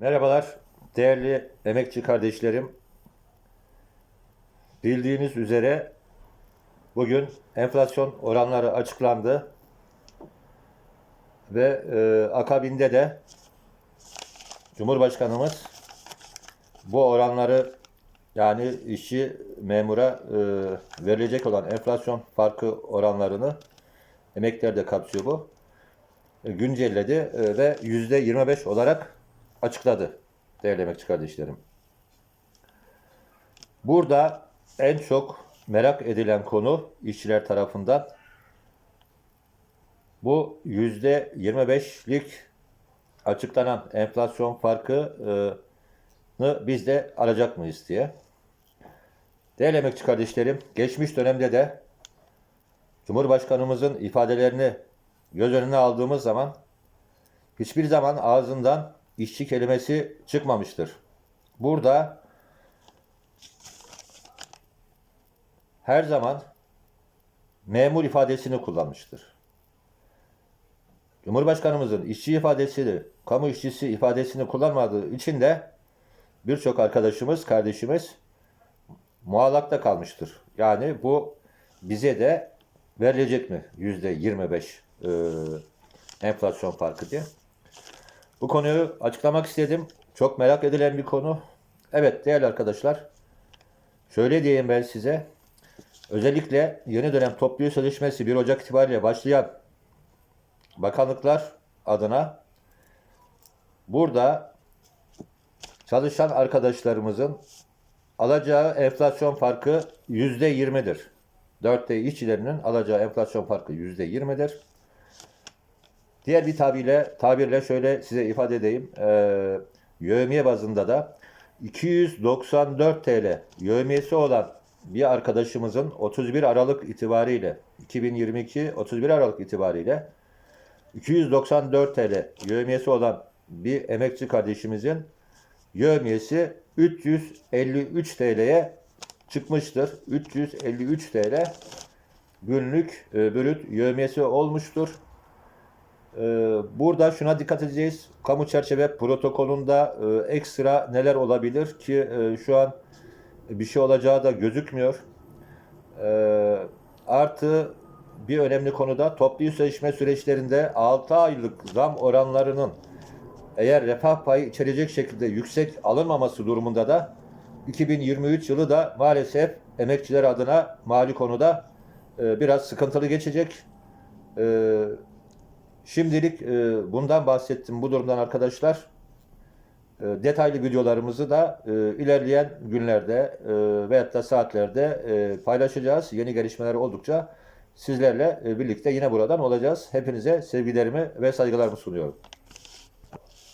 Merhabalar değerli emekçi kardeşlerim. Bildiğiniz üzere bugün enflasyon oranları açıklandı ve e, akabinde de Cumhurbaşkanımız bu oranları yani işçi memura e, verilecek olan enflasyon farkı oranlarını emekliler de kapsıyor bu. e, güncelledi e, ve %25 olarak açıkladı değerli kardeşlerim. Burada en çok merak edilen konu işçiler tarafından bu %25'lik açıklanan enflasyon farkını biz de alacak mıyız diye. Değerli emekçi kardeşlerim, geçmiş dönemde de Cumhurbaşkanımızın ifadelerini göz önüne aldığımız zaman hiçbir zaman ağzından işçi kelimesi çıkmamıştır. Burada her zaman memur ifadesini kullanmıştır. Cumhurbaşkanımızın işçi ifadesini, kamu işçisi ifadesini kullanmadığı için de birçok arkadaşımız, kardeşimiz muallakta kalmıştır. Yani bu bize de verilecek mi yüzde 25 e, enflasyon farkı diye. Bu konuyu açıklamak istedim. Çok merak edilen bir konu. Evet değerli arkadaşlar. Şöyle diyeyim ben size. Özellikle yeni dönem toplu sözleşmesi 1 Ocak itibariyle başlayan bakanlıklar adına burada çalışan arkadaşlarımızın alacağı enflasyon farkı %20'dir. 4'te işçilerinin alacağı enflasyon farkı %20'dir. Diğer bir tabirle, tabirle şöyle size ifade edeyim. Ee, yövmiye bazında da 294 TL yövmiyesi olan bir arkadaşımızın 31 Aralık itibariyle 2022 31 Aralık itibariyle 294 TL yövmiyesi olan bir emekçi kardeşimizin yövmiyesi 353 TL'ye çıkmıştır. 353 TL günlük e, brüt yövmiyesi olmuştur. E, burada şuna dikkat edeceğiz. Kamu çerçeve protokolünde e, ekstra neler olabilir ki e, şu an bir şey olacağı da gözükmüyor. E, artı bir önemli konuda toplu sözleşme süreçlerinde 6 aylık zam oranlarının eğer refah payı içerecek şekilde yüksek alınmaması durumunda da 2023 yılı da maalesef emekçiler adına mali konuda e, biraz sıkıntılı geçecek. Şimdilik e, bundan bahsettim bu durumdan arkadaşlar. E, detaylı videolarımızı da e, ilerleyen günlerde e, veyahut da saatlerde paylaşacağız. Yeni gelişmeler oldukça sizlerle birlikte yine buradan olacağız. Hepinize sevgilerimi ve saygılarımı sunuyorum.